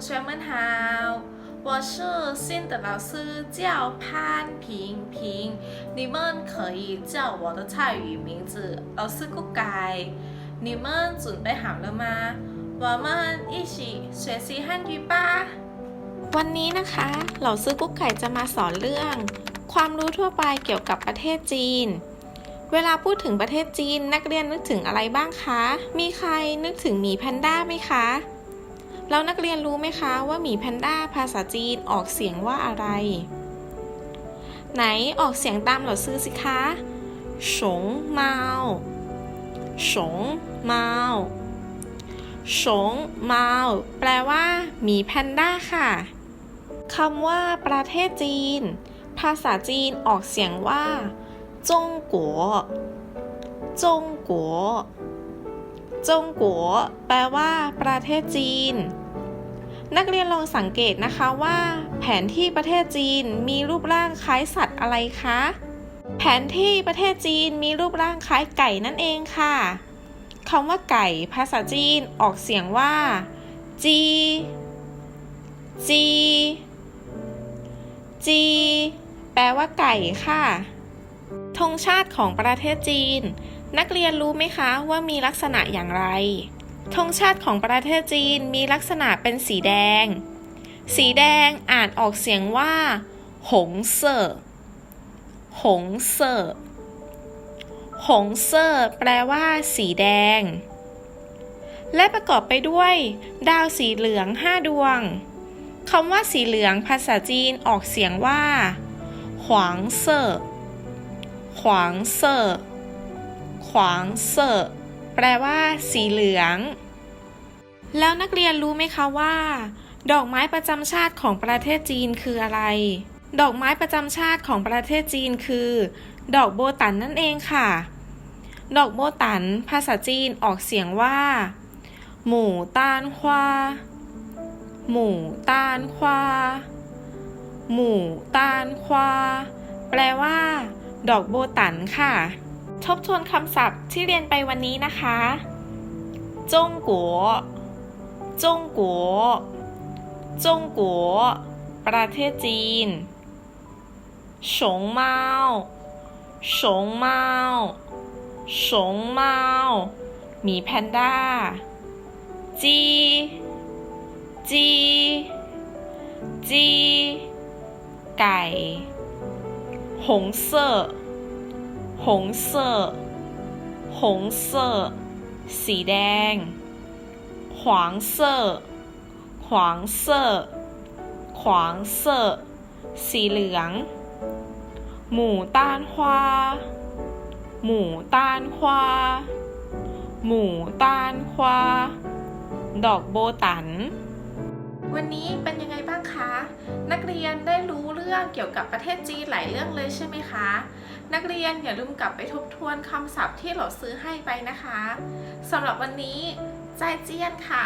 学们好，我是新的老师，叫潘平平，你们可以叫我的泰语名字老师顾改。你们准备好了吗？我们一起学习汉语吧。 วันนี้นะคะ เหล่าซื้อกุ๊กไก่จะมาสอนเรื่อง ความรู้ทั่วไปเกี่ยวกับประเทศจีน เวลาพูดถึงประเทศจีน นักเรียนนึกถึงอะไรบ้างคะ มีใครนึกถึงหมีแพนด้าไหมคะ แล้วนักเรียนรู้ไหมคะว่าหมีแพนด้าภาษาจีนออกเสียงว่าอะไร ไหนออกเสียงตามเหล่าซื้อสิคะฉงเมาฉงเมาฉงเมาแปลว่าหมีแพนด้าค่ะคำว่า ประเทศจีน ภาษาจีนออกเสียงว่าจงกัวจงกัวจงกัวแปลว่า ประเทศจีน นักเรียนลองสังเกตนะคะว่า แผนที่ประเทศจีนมีรูปร่างคล้ายสัตว์อะไรคะ แผนที่ประเทศจีนมีรูปร่างคล้ายไก่นั่นเองค่ะคำว่าไก่ ภาษาจีนออกเสียงว่า จี จี จี แปลว่าไก่ค่ะธงชาติของประเทศจีน นักเรียนรู้ไหมคะว่ามีลักษณะอย่างไร ธงชาติของประเทศจีนมีลักษณะเป็นสีแดง สีแดงอ่านออกเสียงว่าหงเซ่อหงเซ่อหงเซ่อแปลว่าสีแดง และประกอบไปด้วย ดาวสีเหลืองห้าดวงคำว่าสีเหลืองภาษาจีนออกเสียงว่าหวางเซ่อหวางเซ่อหวางเซ่อแปลว่าสีเหลือง แล้วนักเรียนรู้ไหมคะว่า ดอกไม้ประจำชาติของประเทศจีนคืออะไร ดอกไม้ประจำชาติของประเทศจีนคือ ดอกโบตันนั่นเองค่ะ ดอกโบตัน ภาษาจีนออกเสียงว่า หมู่ต้านควาหมู่ต้านควาหมู่ต้านควาแปลว่า ดอกโบตันค่ะ ทบทวนคำศัพท์ที่เรียนไปวันนี้นะคะจงกัว จงกัวจงกัวประเทศจีนฉงเมาฉงเมาฉงเมาหมีแพนด้า จีจีจีไก่หงเซ่อหงเซ่อหงเซ่อสีแดง 黄色黄色黄色สีเหลือง หมู่ต้านควาหมู่ต้านควาหมู่ต้านควาดอกโบตัน วันนี้เป็นยังไงบ้างคะ นักเรียนได้รู้ รื่องเกี่ยวกับประเทศจีนหลายเรื่องเลยใช่ไหมคะ นักเรียนอย่าลืมกลับไปทบทวนคำศัพท์ที่เราซื้อให้ไปนะคะสำหรับวันนี้ใจเจียนค่ะ